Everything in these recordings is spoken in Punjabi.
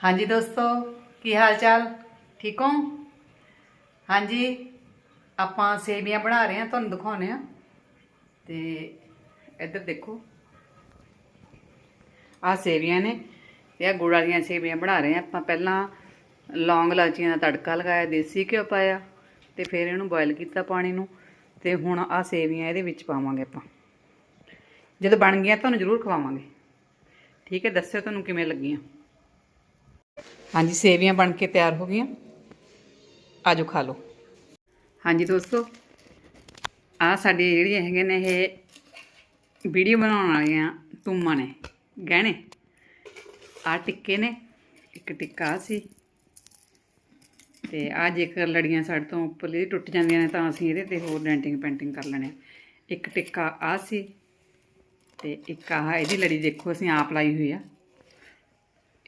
ਹਾਂਜੀ ਦੋਸਤੋ, ਕੀ ਹਾਲ ਚਾਲ ਠੀਕ ਹੋ? ਹਾਂਜੀ, ਆਪਾਂ ਸੇਵੀਆਂ ਬਣਾ ਰਹੇ ਹਾਂ, ਤੁਹਾਨੂੰ ਦਿਖਾਉਣੇ ਆ ਤੇ ਇੱਧਰ ਦੇਖੋ। ਆਹ ਸੇਵੀਆਂ ਨੇ ਇਹ ਗੁੜ ਵਾਲੀਆਂ ਸੇਵੀਆਂ ਬਣਾ ਰਹੇ ਹਾਂ ਆਪਾਂ। ਪਹਿਲਾਂ ਲੌਂਗ ਲਾਚੀਆਂ ਦਾ ਤੜਕਾ ਲਗਾਇਆ, ਦੇਸੀ ਘਿਓ ਪਾਇਆ, ਤੇ ਫਿਰ ਇਹਨੂੰ ਬੋਇਲ ਕੀਤਾ ਪਾਣੀ ਨੂੰ, ਤੇ ਹੁਣ ਆਹ ਸੇਵੀਆਂ ਇਹਦੇ ਵਿੱਚ ਪਾਵਾਂਗੇ ਆਪਾਂ। ਜਦੋਂ ਬਣ ਗਈਆਂ, ਤੁਹਾਨੂੰ ਜ਼ਰੂਰ ਖਵਾਵਾਂਗੇ। ਠੀਕ ਹੈ, ਦੱਸਿਓ ਤੁਹਾਨੂੰ ਕਿਵੇਂ ਲੱਗੀਆਂ। ਹਾਂਜੀ, ਸੇਵੀਆਂ ਬਣ ਕੇ ਤਿਆਰ ਹੋ ਗਈਆਂ। ਆਜੋ ਖਾ ਲਓ। ਹਾਂਜੀ ਦੋਸਤੋ ਆ ਸਾਡੀ ਜਿਹੜੀਆਂ ਹੈਗੇ ਨੇ ਇਹ ਵੀਡੀਓ ਬਣਾਉਣ ਵਾਲੀਆਂ ਤੁਮਾਂ ਨੇ, ਗਹਿਣੇ। ਆ ਟਿੱਕੇ ਨੇ, ਇੱਕ ਟਿੱਕਾ ਆਹ ਸੀ। ਤੇ ਆ ਜੇਕਰ ਲੜੀਆਂ ਸਾਡੇ ਤੋਂ ਉੱਪਰਲੀ ਟੁੱਟ ਜਾਂਦੀਆਂ ਨੇ ਤਾਂ ਅਸੀਂ ਇਹਦੇ ਤੇ ਹੋਰ ਡੈਂਟਿੰਗ ਪੈਂਟਿੰਗ ਕਰ ਲੈਣੇ ਇੱਕ ਟਿੱਕਾ ਆ ਸੀ ਤੇ ਇੱਕ ਆਹ ਇਹਦੀ ਲੜੀ ਦੇਖੋ, ਅਸੀਂ ਆਪ ਲਾਈ ਹੋਈ ਆ।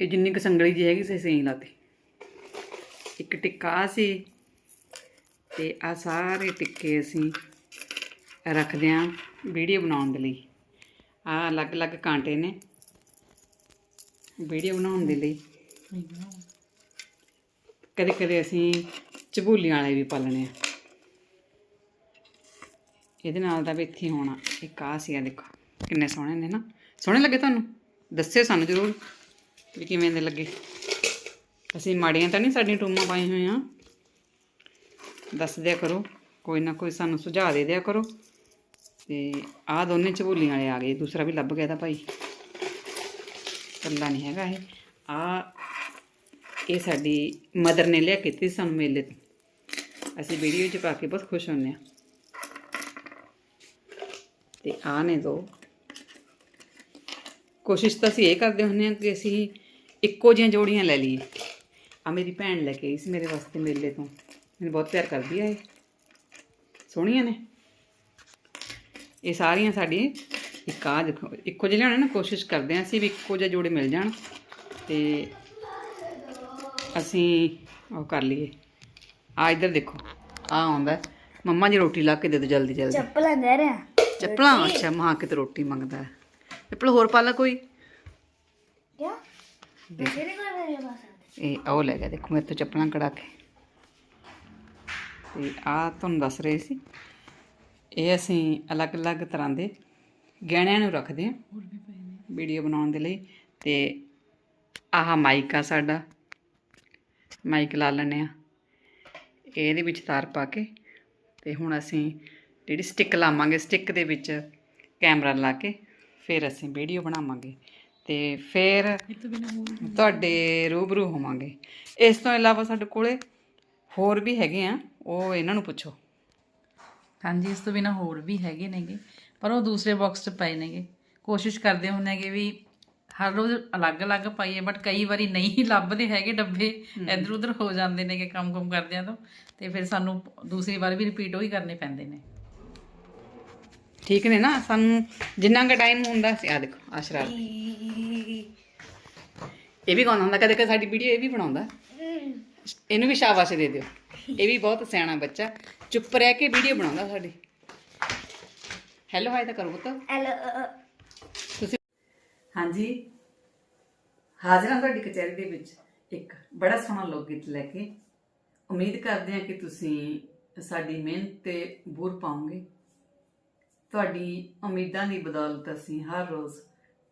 ਇਹ ਜਿੰਨੀ ਕੁ ਸੰਗਲੀ ਜੀ ਹੈਗੀ ਸੀ, ਅਸੀਂ ਲਾਤੀ। ਇੱਕ ਟਿੱਕਾ ਆਹ ਸੀ ਤੇ ਆ ਸਾਰੇ ਟਿੱਕੇ ਅਸੀਂ ਰੱਖਦੇ ਆਂ ਵੀਡੀਓ ਬਣਾਉਣ ਦੇ ਲਈ। ਆ ਅਲੱਗ-ਅਲੱਗ ਕਾਂਟੇ ਨੇ ਵੀਡੀਓ ਬਣਾਉਣ ਦੇ ਲਈ। ਕਦੇ ਕਦੇ ਅਸੀਂ ਚਬੂਲੀਆਂ ਵਾਲੇ ਵੀ ਪਾਲਣੇ ਆ। ਇਹਦੇ ਨਾਲ ਦਾ ਵੀ ਇੱਥੇ ਹੋਣਾ, ਇੱਕ ਆ ਸੀ ਆ ਦੇਖੋ, ਕਿੰਨੇ ਸੋਹਣੇ ਨੇ ਨਾ। ਸੋਹਣੇ ਲੱਗੇ ਤੁਹਾਨੂੰ? ਦੱਸਿਓ ਸਾਨੂੰ ਜ਼ਰੂਰ। ਵੀ ਕਿਵੇਂ ਦੇ ਲੱਗੇ? ਅਸੀਂ ਮਾੜੀਆਂ ਤਾਂ ਨਹੀਂ ਸਾਡੀਆਂ ਟੂਮਾਂ ਪਾਈਆਂ ਹੋਈਆਂ। ਦੱਸ ਦਿਆ ਕਰੋ, ਕੋਈ ਨਾ ਕੋਈ ਸਾਨੂੰ ਸੁਝਾਅ ਦੇ ਦਿਆ ਕਰੋ। ਤੇ ਆਹ ਦੋਨੇ ਝਬੂਲੀਆਂ ਵਾਲੇ ਆ ਗਏ, ਦੂਸਰਾ ਵੀ ਲੱਭ ਗਿਆ ਤਾਂ ਭਾਈ। ਕੱਲਾ ਨਹੀਂ ਹੈਗਾ ਇਹ। ਆ ਇਹ ਸਾਡੀ ਮਦਰ ਨੇ ਲਿਆ ਕੀਤੀ ਦਿੱਤੀ ਸਾਨੂੰ ਮੇਲੇ ਤੋਂ। ਅਸੀਂ ਵੀਡੀਓ 'ਚ ਪਾ ਕੇ ਬਹੁਤ ਖੁਸ਼ ਹੁੰਨੇ ਆ ਤੇ ਆ ਨੇ ਦੋ ਕੋਸ਼ਿਸ਼ ਤਾਂ ਅਸੀਂ ਇਹ ਕਰਦੇ ਹੁੰਨੇ ਆ ਕਿ ਅਸੀਂ ਇੱਕੋ ਜਿਹੀਆਂ ਜੋੜੀਆਂ ਲੈ ਲਈਏ। ਆ ਮੇਰੀ ਭੈਣ ਲੈ ਕੇ ਆਈ ਸੀ ਮੇਰੇ ਵਾਸਤੇ ਮੇਲੇ ਤੋਂ। ਮੈਨੂੰ ਬਹੁਤ ਪਿਆਰ ਕਰਦੀ ਆ ਇਹ। ਸੋਹਣੀਆਂ ਨੇ। ਇਹ ਸਾਰੀਆਂ ਸਾਡੀ ਇੱਕ ਆ ਦੇਖੋ ਇੱਕੋ ਜਿਹੇ ਲਿਆਉਣੇ ਨਾ ਕੋਸ਼ਿਸ਼ ਕਰਦੇ ਆ ਅਸੀਂ ਵੀ ਇੱਕੋ ਜਿਹੇ ਜੋੜੇ ਮਿਲ ਜਾਣ ਤੇ ਅਸੀਂ ਉਹ ਕਰ ਲਈਏ। ਆ ਇੱਧਰ ਦੇਖੋ ਆ ਆਉਂਦਾ। ਮੰਮਾ ਜੀ ਰੋਟੀ ਲਾ ਕੇ ਦੇ ਦਿਓ ਜਲਦੀ ਜਲਦੀ। ਚੱਪਲਾਂ ਦੇ ਰਿਹਾ ਚੱਪਲਾਂ? ਅੱਛਾ ਮਾਂ ਕਿਤੇ ਰੋਟੀ ਮੰਗਦਾ। ਹੈ ਚੱਪਲ ਹੋਰ ਪਾ ਲਾ ਕੋਈ। ਕਿਆ? ਮੇਰੇ ਕੋਲ ਮੇਰੇ ਪਾਸ ਇਹ ਉਹ ਲੈ ਗਿਆ ਦੇਖੋ ਮੇਰੇ ਤੋਂ ਚੱਪਲਾਂ ਕਢਾ ਕੇ। ਤੇ ਆ ਤੁਹਾਨੂੰ ਦੱਸ ਰਹੇ ਸੀ ਇਹ ਅਸੀਂ ਅਲੱਗ-ਅਲੱਗ ਤਰ੍ਹਾਂ ਦੇ ਗਹਿਣਿਆਂ ਨੂੰ ਰੱਖਦੇ ਹਾਂ ਹੋਰ ਵੀ ਪਏ ਨੇ ਵੀਡੀਓ ਬਣਾਉਣ ਦੇ ਲਈ। ਤੇ ਆਹ ਮਾਈਕ ਆ ਸਾਡਾ ਮਾਈਕ ਲਾ ਲੈਂਦੇ ਆ ਇਹਦੇ ਵਿੱਚ ਤਾਰ ਪਾ ਕੇ ਤੇ ਹੁਣ ਅਸੀਂ ਜਿਹੜੀ ਸਟਿੱਕ ਲਾਵਾਂਗੇ ਸਟਿੱਕ ਦੇ ਵਿੱਚ ਕੈਮਰਾ ਲਾ ਕੇ ਫਿਰ ਅਸੀਂ ਵੀਡੀਓ ਬਣਾਵਾਂਗੇ ਤੇ ਫਿਰ ਤੁਹਾਡੇ ਰੂਬਰੂ ਹੋਵਾਂਗੇ। ਇਸ ਤੋਂ ਇਲਾਵਾ ਸਾਡੇ ਕੋਲੇ ਹੋਰ ਵੀ ਹੈਗੇ ਆ ਉਹ ਇਹਨਾਂ ਨੂੰ ਪੁੱਛੋ। ਹਾਂਜੀ ਇਸ ਤੋਂ ਬਿਨਾ ਹੋਰ ਵੀ ਹੈਗੇ ਨੇਗੇ ਪਰ ਉਹ ਦੂਸਰੇ ਬਾਕਸ 'ਚ ਪਏ ਨੇਗੇ। ਕੋਸ਼ਿਸ਼ ਕਰਦੇ ਹੁੰਦੇ ਹੈਗੇ ਵੀ ਹਰ ਰੋਜ਼ ਅਲੱਗ-ਅਲੱਗ ਪਾਈਏ ਬਟ ਕਈ ਵਾਰੀ ਨਹੀਂ ਲੱਭਦੇ ਹੈਗੇ ਡੱਬੇ ਇੱਧਰ ਉੱਧਰ ਹੋ ਜਾਂਦੇ ਨੇਗੇ ਕੰਮ-ਕੰਮ ਕਰਦਿਆਂ ਤੋਂ ਤੇ ਫਿਰ ਸਾਨੂੰ ਦੂਸਰੀ ਵਾਰ ਵੀ ਰਿਪੀਟ ਉਹੀ ਕਰਨੇ ਪੈਂਦੇ ਨੇ। ਠੀਕ ਨੇ ਨਾ? ਸਾਨੂੰ ਜਿੰਨਾ ਕੁ ਟਾਈਮ ਹੁੰਦਾ ਸੀ ਆ ਦੇਖੋ ਆ ਸ਼ਰਾਰਤ। ਇਹ ਵੀ ਗਾਉਂਦਾ ਹੁੰਦਾ ਕਦੇ ਕਦੇ ਸਾਡੀ ਵੀਡੀਓ ਇਹ ਵੀ ਬਣਾਉਂਦਾ। ਇਹਨੂੰ ਵੀ ਸ਼ਾਬਾਸ਼ ਦੇ ਦਿਓ। ਇਹ ਵੀ ਬਹੁਤ ਸਿਆਣਾ ਬੱਚਾ। ਚੁੱਪ ਰਹਿ ਕੇ ਵੀਡੀਓ ਬਣਾਉਂਦਾ ਸਾਡੀ। ਹੈਲੋ ਹਾਈ ਤਾਂ ਕਰੋ ਪੁੱਤ। ਐਲੋ ਤੁਸੀਂ ਹਾਂਜੀ। ਹਾਜ਼ਰ ਹਾਂ ਤੁਹਾਡੀ ਕਚਹਿਰੀ ਦੇ ਵਿੱਚ। ਇੱਕ ਬੜਾ ਸੋਹਣਾ ਲੋਕ ਗੀਤ ਲੈ ਕੇ। ਉਮੀਦ ਕਰਦੇ ਹਾਂ ਕਿ ਤੁਸੀਂ ਸਾਡੀ ਮਿਹਨਤ ਤੇ ਬੂਰ ਪਾਓਗੇ। ਤੁਹਾਡੀ ਉਮੀਦਾਂ ਦੀ ਬਦੌਲਤ ਅਸੀਂ ਹਰ ਰੋਜ਼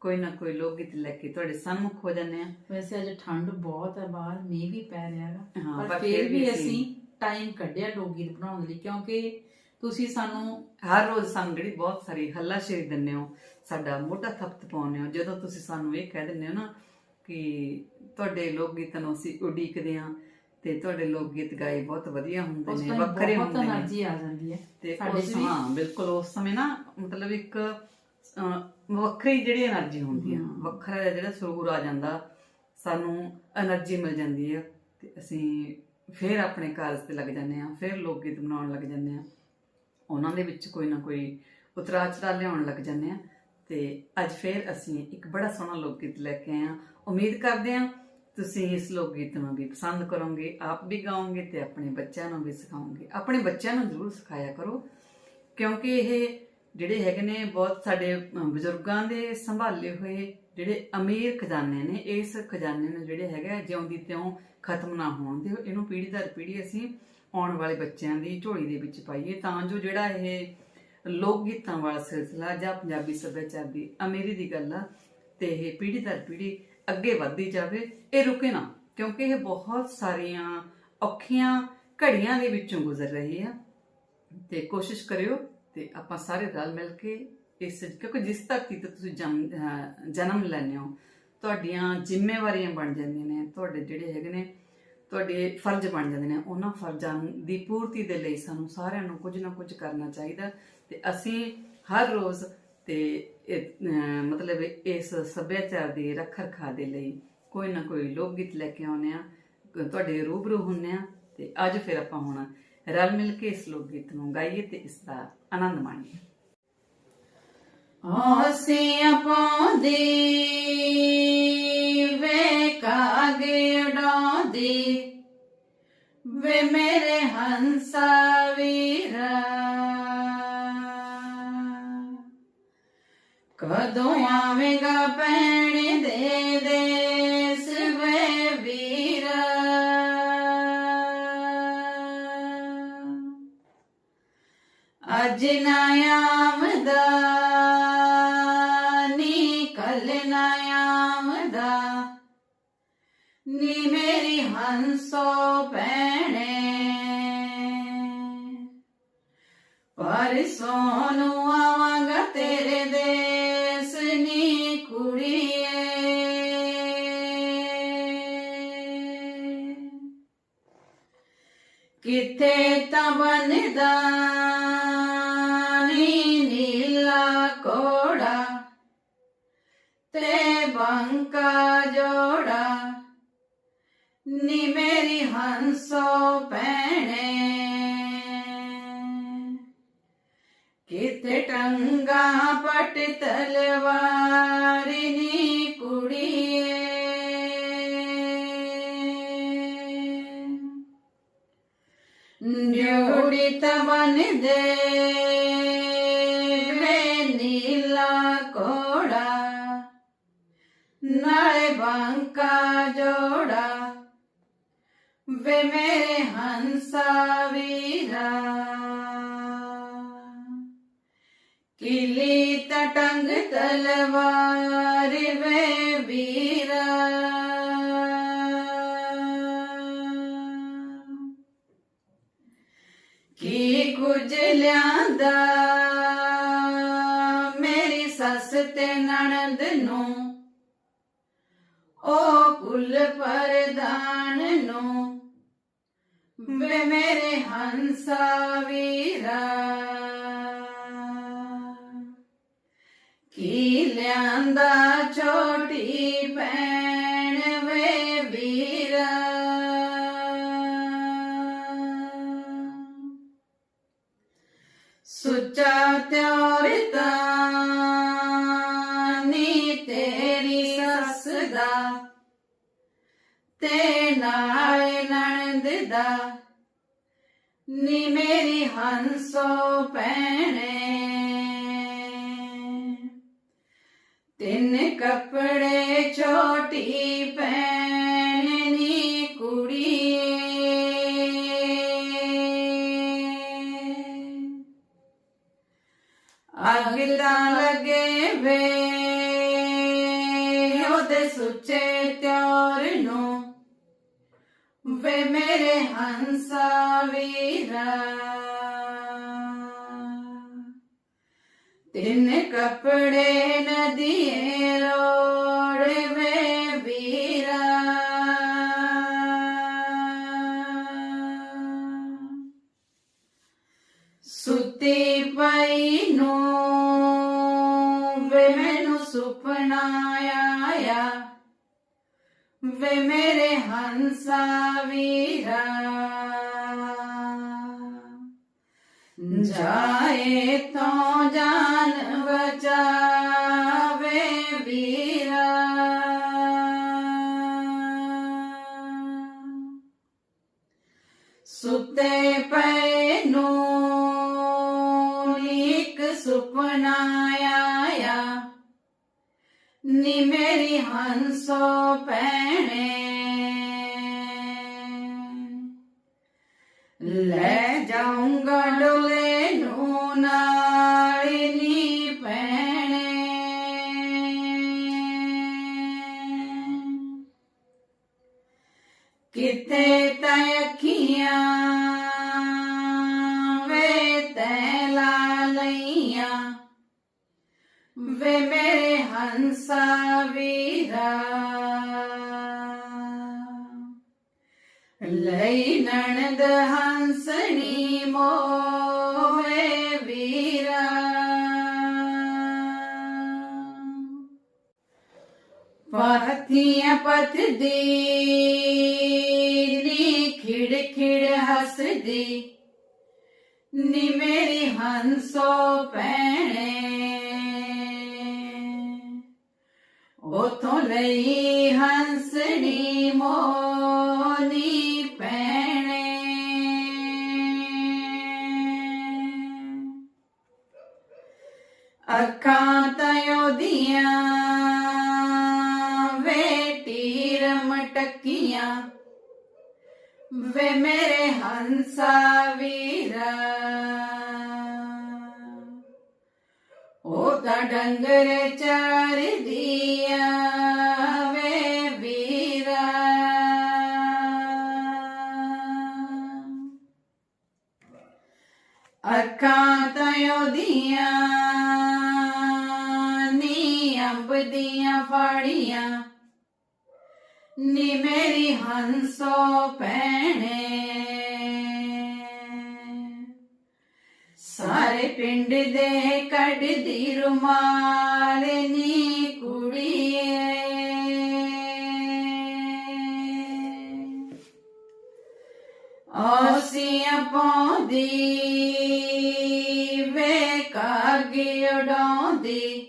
ਕੋਈ ਨਾ ਕੋਈ ਲੋਕ ਗੀਤ ਲੈ ਕੇ ਤੁਹਾਡੇ ਸਾਹਮਣੇ ਹੋ ਜਾਂਦੇ ਹਾਂ। ਵੈਸੇ ਅੱਜ ਠੰਡ ਬਹੁਤ ਹੈ ਬਾਹਰ ਮੀਂਹ ਵੀ ਪੈ ਰਿਹਾ ਹੈਗਾ ਹਾਂ, ਪਰ ਫਿਰ ਵੀ ਅਸੀਂ ਟਾਈਮ ਕੱਢਿਆ ਲੋਕ ਗੀਤ ਬਣਾਉਣ ਲਈ ਕਿਉਂਕਿ ਤੁਸੀਂ ਸਾਨੂੰ ਹਰ ਰੋਜ਼ ਸਾਨੂੰ ਜਿਹੜੀ ਬਹੁਤ ਸਾਰੀ ਹੱਲਾਸ਼ੇਰੀ ਦਿੰਦੇ ਹੋ ਸਾਡਾ ਮੋਢਾ ਥਪਤ ਪਾਉਂਦੇ ਹੋ ਜਦੋਂ ਤੁਸੀਂ ਸਾਨੂੰ ਇਹ ਕਹਿ ਦਿੰਦੇ ਹੋ ਨਾ ਕਿ ਤੁਹਾਡੇ ਲੋਕ ਗੀਤਾਂ ਨੂੰ ਅਸੀਂ ਉਡੀਕਦੇ ਹਾਂ ਤੇ ਤੁਹਾਡੇ ਲੋਕ ਗੀਤ ਗਾਏ ਬਹੁਤ ਵਧੀਆ ਹੁੰਦੇ ਨੇ ਵੱਖਰੇ ਹੁੰਦੇ ਨੇ। એનર્ਜੀ ਆ ਜਾਂਦੀ ਹੈ ਤੇ ਸਾਡੇ ਵੀ ਹਾਂ ਬਿਲਕੁਲ ਉਸ ਸਮੇਂ ਨਾ ਮਤਲਬ ਇੱਕ ਵੱਖਰੀ ਜਿਹੜੀ એનર્ਜੀ ਹੁੰਦੀ ਆ ਵੱਖਰਾ ਜਿਹੜਾ ਸਰੂਰ ਆ ਜਾਂਦਾ ਸਾਨੂੰ એનર્ਜੀ ਮਿਲ ਜਾਂਦੀ ਆ ਤੇ ਅਸੀਂ ਫੇਰ ਆਪਣੇ ਕਾਰਜ ਤੇ ਲੱਗ ਜਾਂਦੇ ਆ ਫੇਰ ਲੋਕ ਗੀਤ ਬਣਾਉਣ ਲੱਗ ਜਾਂਦੇ ਆ ਉਹਨਾਂ ਦੇ ਵਿੱਚ ਕੋਈ ਨਾ ਕੋਈ ਉਤਰਾਅ ਚੜਾਅ ਲਿਆਉਣ ਲੱਗ ਜਾਂਦੇ ਆ ਤੇ ਅੱਜ ਫੇਰ ਅਸੀਂ ਇੱਕ ਬੜਾ ਸੋਹਣਾ ਲੋਕ ਗੀਤ ਲੈ ਕੇ ਆਏ ਆ ਉਮੀਦ ਕਰਦੇ ਆ ਤੁਸੀਂ ਇਸ ਲੋਕ ਗੀਤ ਨੂੰ ਵੀ ਪਸੰਦ ਕਰੋਗੇ, ਆਪ ਵੀ ਗਾਓਗੇ ਤੇ ਆਪਣੇ ਬੱਚਿਆਂ ਨੂੰ ਵੀ ਸਿਖਾਓਗੇ। ਆਪਣੇ ਬੱਚਿਆਂ ਨੂੰ ਜ਼ਰੂਰ ਸਿਖਾਇਆ ਕਰੋ, ਕਿਉਂਕਿ ਇਹ ਜਿਹੜੇ ਹੈਗੇ ਨੇ ਬਹੁਤ ਸਾਡੇ ਬਜ਼ੁਰਗਾਂ ਦੇ ਸੰਭਾਲੇ ਹੋਏ ਜਿਹੜੇ ਅਮੀਰ ਖਜ਼ਾਨੇ ਨੇ, ਇਸ ਖਜ਼ਾਨੇ ਨੂੰ ਜਿਹੜੇ ਹੈਗਾ ਜਿਉਂਦੀ ਤਿਉਂ ਖਤਮ ਨਾ ਹੋਣ ਦੇ ਇਹਨੂੰ ਪੀੜ੍ਹੀ ਦਰ ਪੀੜ੍ਹੀ ਅਸੀਂ ਆਉਣ ਵਾਲੇ ਬੱਚਿਆਂ ਦੀ ਝੋਲੀ ਦੇ ਵਿੱਚ ਪਾਈਏ ਤਾਂ ਜੋ ਜਿਹੜਾ ਇਹ ਲੋਕ ਗੀਤਾਂ ਵਾਲਾ ਸਿਲਸਿਲਾ ਜਾਂ ਪੰਜਾਬੀ ਸੱਭਿਆਚਾਰ ਦੀ ਅਮੀਰੀ ਦੀ ਗੱਲ ਆ, ਤੇ ਇਹ ਪੀੜ੍ਹੀ ਦਰ ਪੀੜ੍ਹੀ ਅੱਗੇ ਵਧਦੀ ਜਾਵੇ, ਇਹ ਰੁਕੇ ਨਾ, ਕਿਉਂਕਿ ਇਹ ਬਹੁਤ ਸਾਰੀਆਂ ਔਖੀਆਂ ਘੜੀਆਂ ਦੇ ਵਿੱਚੋਂ ਗੁਜ਼ਰ ਰਹੀ ਆ। ਤੇ ਕੋਸ਼ਿਸ਼ ਕਰਿਓ ਤੇ ਆਪਾਂ ਸਾਰੇ ਰਲ ਮਿਲ ਕੇ ਇਸ, ਕਿਉਂਕਿ ਜਿਸ ਧਰਤੀ ਤੇ ਤੁਸੀਂ ਜਨਮ ਅਹ, ਜਨਮ ਲੈਂਦੇ ਹੋ, ਤੁਹਾਡੀਆਂ ਜ਼ਿੰਮੇਵਾਰੀਆਂ ਬਣ ਜਾਂਦੀਆਂ ਨੇ, ਤੁਹਾਡੇ ਜਿਹੜੇ ਹੈਗੇ ਨੇ, ਤੁਹਾਡੇ ਫਰਜ਼ ਬਣ ਜਾਂਦੇ ਨੇ, ਉਹਨਾਂ ਫਰਜ਼ਾਂ ਦੀ ਪੂਰਤੀ ਦੇ ਲਈ ਸਾਨੂੰ ਸਾਰਿਆਂ ਨੂੰ ਕੁਝ ਨਾ ਕੁਝ ਕਰਨਾ ਚਾਹੀਦਾ। ਤੇ ਅਸੀਂ ਹਰ ਰੋਜ਼ ਤੇ ਮਤਲਬ ਇਸ ਸੱਭਿਆਚਾਰ ਦੀ ਰੱਖ ਰਖਾ ਦੇ ਲਈ ਕੋਈ ਨਾ ਕੋਈ ਲੋਕ ਗੀਤ ਲੈ ਕੇ ਆਉਂਦੇ ਆ, ਤੁਹਾਡੇ ਰੂਬਰੂ ਹੁੰਨੇ ਆ ਤੇ ਅੱਜ ਫਿਰ ਆਪਾਂ ਹੁਣ ਰਲ ਮਿਲ ਕੇ ਇਸ ਲੋਕ ਗੀਤ ਨੂੰ ਗਾਈਏ ਤੇ ਇਸ ਦਾ ਆਨੰਦ ਮਾਣੀਏ। ਆਸੀਆਂ ਪਾਉਂਦੀ ਵੇ ਕਾਗੇ ਉਡਾਉਂਦੀ, ਵੇ ਮੇਰੇ ਹੰਸਾ ਵੀਰਾ ਕਦੋਂ ਆਵੇਂਗਾ ਪੈਣ ਦੇ ਦੇਸ ਵੇ ਵੀਰਾ? ਅੱਜ ਨਾ ਆਮਦਾ ਨੀ ਕੱਲ ਨਾ ਆਮਦਾ ਨੀ ਮੇਰੀ ਹੰਸੋ ਪੈਣੇ ਪਰ ਸੋਨੂੰ ਨੀ ਮੇਰੀ ਹੰਸੋ ਭੈਣੇ। ਕਿਤੇ ਟੰਗਾ ਪਟ ਤਲਵਾਰ ਨੀ ਕੁੜੀਏ। ਜੋੜੀ ਤਮਨ ਦੇ ਵੇ ਨੀਲਾ ਕੋੜਾ ਨਾਲੇ ਬਾਂਕਾ ਜੋੜਾ। ਵੇ ਮੇਰੇ ਹੰਸਾ ਵੀਰਾ ਕਿਲੀ ਤਟੰਗ ਤਲਵਾਰ ਵੇ ਵੀਰਾ ਕੀ ਕੁਝ ਲਿਆਂਦਾ ਮੇਰੀ ਸੱਸ ਤੇ ਨਣਦ ਨੂੰ ਉਹ ਕੁਲ ਪਰਦਾਨ ਵੇ ਮੇਰੇ ਹੰਸਾ ਵੀਰਾ। ਕੀ ਲਿਆਂਦਾ ਨੀ ਮੇਰੀ ਹੰਸੋ ਭੈਣੇ। ਤਿੰਨ ਕੱਪੜੇ ਛੋਟੀ ਭੈਣ ਕੁੜੀ। ਕੁੜੀਏ ਅੱਗ ਤਾਂ ਲੱਗੇ ਵੇ, ਉਹਦੇ ਸੁੱਚੇ ਤਿਆਰ ਨੂੰ ਵੇ ਮੇਰੇ ਹੰਸਾ ਵੀਰਾ ਤਿੰਨ ਕੱਪੜੇ ਨਦੀਏ ਰੋੜ ਵੇ ਵੀਰਾ ਸੁੱਤੀ ਪਈ ਨੂੰ ਵੇ ਮੈਨੂੰ ਸੁਪਨਾ ਆਇਆ ਵੇ ਮੇਰੇ ਹੰਸਾ ਵੀਰਾ ਜਾਏ ਤੋਂ ਜਾਨ ਬਚਾਵੇ ਵੀਰਾ ਸੁੱਤੇ ਪਏ ਨੂੰ ਇੱਕ ਸੁਪਨਾ ਆਇਆ ਨੀ ਲਈ ਨਣਦ ਹੰਸਣੀ ਮੋਵੇ ਵੀਰਾ। ਪਾਥੀਆਂ ਪਤਦੀ ਨੀ ਖਿੜ ਖਿੜ ਹੱਸਦੀ ਨੀ ਮੇਰੀ ਉਥੋਂ ਲਈ ਹੰਸਣੀ ਮੋਨੀ ਭੈਣੇ ਅੱਖਾਂ ਤਾਂ ਉਹਦੀਆਂ ਵੇ ਟੀਰ ਮਟਕੀਆਂ, ਵੇ ਮੇਰੇ ਹੰਸਾ ਵੀਰਾ। ਉਹ ਤਾਂ ਡੰਗਰ ਚਰਦੀਆਂ ਉਹਦੀਆਂ ਨੀ ਅੰਬ ਦੀਆਂ ਫਾੜੀਆਂ। ਨੀ ਮੇਰੀ ਹੰਸੋ ਭੈਣੇ। ਸਾਰੇ ਪਿੰਡ ਦੇ ਕੱਢਦੀ ਰੁਮਾਲ ਨੀ ਕੁੜੀਏ। ਔਸੀਆਂ ਪਾਉਂਦੀ ਕਾਗੇ ਉਡਾਉਂਦੀ।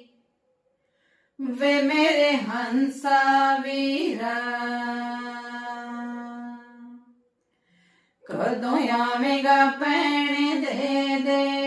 ਵੇ ਮੇਰੇ ਹੰਸਾ ਵੀਰਾ ਕਦੋਂ ਆਵੇਂਗਾ ਪੈਣੇ ਦੇ?